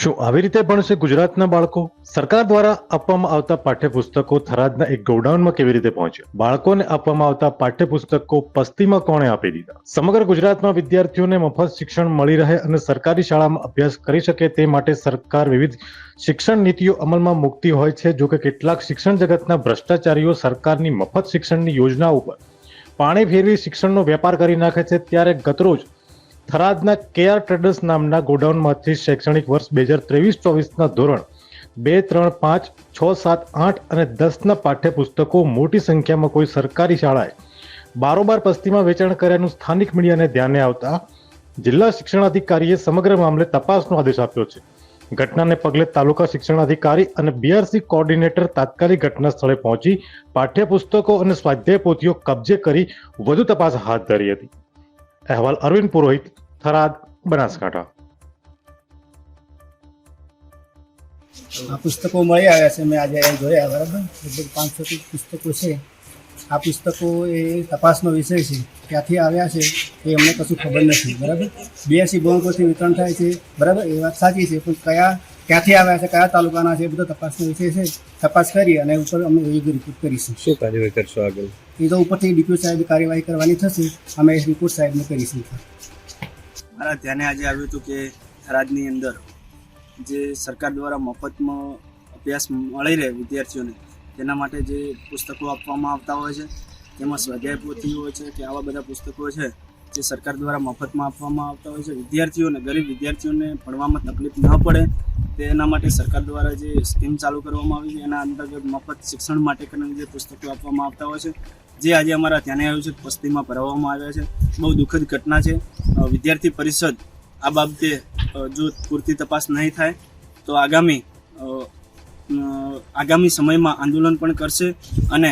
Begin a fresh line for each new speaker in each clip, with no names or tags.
શું આવી રીતે ભણશે ગુજરાતના બાળકો? સરકાર દ્વારા આપવામાં આવતા પાઠ્યપુસ્તકો થરાદના એક ગોડાઉનમાં કેવી રીતે પહોંચ્યા? બાળકોને આપવામાં આવતા પાઠ્યપુસ્તકો પસ્તીમાં કોણે આપી દીધા? સમગ્ર ગુજરાતમાં વિદ્યાર્થીઓને મફત શિક્ષણ મળી રહે અને સરકારી શાળામાં અભ્યાસ કરી શકે તે માટે સરકાર વિવિધ શિક્ષણ નીતિઓ અમલમાં મૂકતી હોય છે જો કે કેટલાક શિક્ષણ જગતના ભ્રષ્ટાચારીઓ સરકારની મફત શિક્ષણની યોજના ઉપર પાણી ફેરવી શિક્ષણનો વેપાર કરી નાખે છે, ત્યારે ગતરોજ થરાદના કેઆર ટ્રેડર્સ નામના ગોડાઉનમાંથી શૈક્ષણિક વર્ષ બે હજાર ત્રેવીસ ચોવીસના ધોરણ બે, ત્રણ, પાંચ, છ, સાત, આઠ અને દસના પાઠ્યપુસ્તકો મોટી સંખ્યામાં કોઈ સરકારી શાળાએ બારોબાર પસ્તીમાં વેચાણ કર્યાનું સ્થાનિક મીડિયાને ધ્યાને આવતા જિલ્લા શિક્ષણાધિકારીએ સમગ્ર મામલે તપાસનો આદેશ આપ્યો છે. ઘટનાને પગલે તાલુકા શિક્ષણાધિકારી અને બીઆરસી કોઓર્ડિનેટર તાત્કાલિક ઘટના સ્થળે પહોંચી પાઠ્યપુસ્તકો અને સ્વાધ્યાય પોથીઓ કબજે કરી વધુ તપાસ હાથ ધરી હતી. અહેવાલ અરવિંદ પુરોહિત, થરાદ, બનાસકાંઠા.
આ પુસ્તકો મળી આવ્યા છે, મેં આજે જોયા, બરાબર? લગભગ પાંચસો પુસ્તકો છે. આ પુસ્તકો એ તપાસનો વિષય છે. ક્યાંથી આવ્યા છે, એ અમને કશું ખબર નથી, બરાબર? બીએસસી બોર્ડ પરથી વિતરણ થાય છે, બરાબર? એ વાત સાચી છે, પણ કયા ક્યાંથી આવ્યા છે કયા તાલુકાના છે એ બધો તપાસનો વિષય છે. તપાસ કરી અને ઉપર અમે યોગ્ય રિપોર્ટ કરીશું.
શું કાર્યવાહી કરશો આગળ?
એ તો ઉપરથી ડીપીઓ સાહેબ કાર્યવાહી કરવાની થશે. અમે એ રિપોર્ટ સાહેબને કરીશું.
મારા ધ્યાને આજે આવ્યું હતું કે થરાદની અંદર જે સરકાર દ્વારા મફતમાં અભ્યાસ મળી રહે વિદ્યાર્થીઓને તેના માટે જે પુસ્તકો આપવામાં આવતા હોય છે તેમાં સ્વાધ્યાય પોથી હોય છે કે આવા બધા પુસ્તકો છે જે સરકાર દ્વારા મફતમાં આપવામાં આવતા હોય છે. વિદ્યાર્થીઓને, ગરીબ વિદ્યાર્થીઓને ભણવામાં તકલીફ ન પડે, તેના માટે સરકાર દ્વારા જે સ્કીમ ચાલુ કરવામાં આવી છે, એના અંતર્ગત મફત શિક્ષણ માટે કરીને જે પુસ્તકો આપવામાં આવતા હોય છે, જે આજે અમારા ધ્યાને આવ્યું છે પસ્તીમાં ભરવામાં આવ્યા છે. બહુ દુઃખદ ઘટના છે. વિદ્યાર્થી પરિષદ આ બાબતે જો પૂરતી તપાસ નહીં થાય, તો આગામી આગામી સમયમાં આંદોલન પણ કરશે અને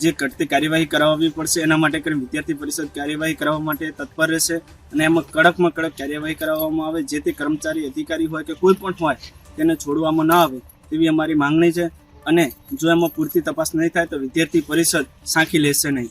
જે ઘટતી કાર્યવાહી કરાવવી પડશે, એના માટે કરીને વિદ્યાર્થી પરિષદ કાર્યવાહી કરાવવા માટે તત્પર રહેશે અને એમાં કડકમાં કડક કાર્યવાહી કરાવવામાં આવે. જેથી કર્મચારી, અધિકારી હોય કે કોઈ પણ હોય, તેને છોડવામાં ન આવે તેવી અમારી માંગણી છે. અને જો એમાં પૂરતી તપાસ નહીં થાય તો વિદ્યાર્થી પરિષદ સાંખી લેશે નહીં.